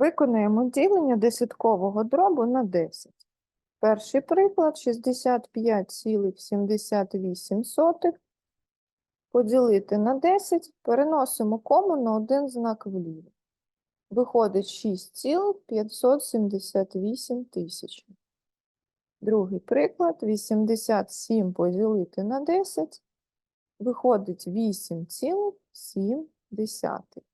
Виконаємо ділення десяткового дробу на 10. Перший приклад 65,78 поділити на 10, переносимо кому на один знак вліво. Виходить 6,578 тисяч. Другий приклад 87 поділити на 10, виходить 8,7.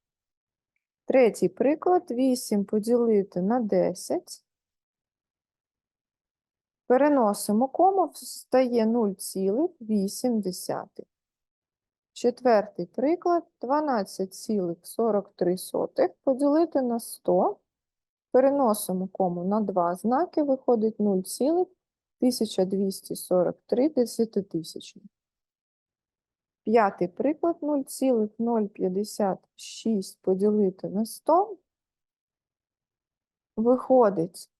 Третій приклад 8 поділити на 10. Переносимо кому, стає 0,8. Четвертий приклад 12,43 поділити на 100. Переносимо кому на два знаки, виходить 0,1243 десятитисячні. П'ятий приклад 0,056 поділити на 100. Виходить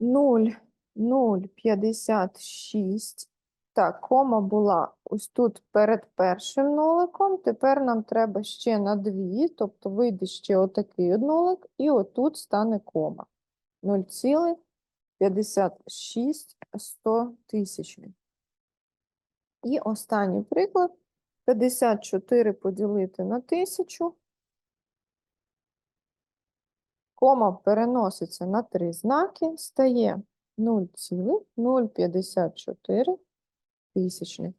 0,056. Так, кома була ось тут перед першим нуликом. Тепер нам треба ще на дві, тобто вийде ще отакий от нулик, і отут стане кома. 0,56 тисячних. І останній приклад. 54 поділити на 1000. Кома переноситься на три знаки, стає 0,054 тисячних.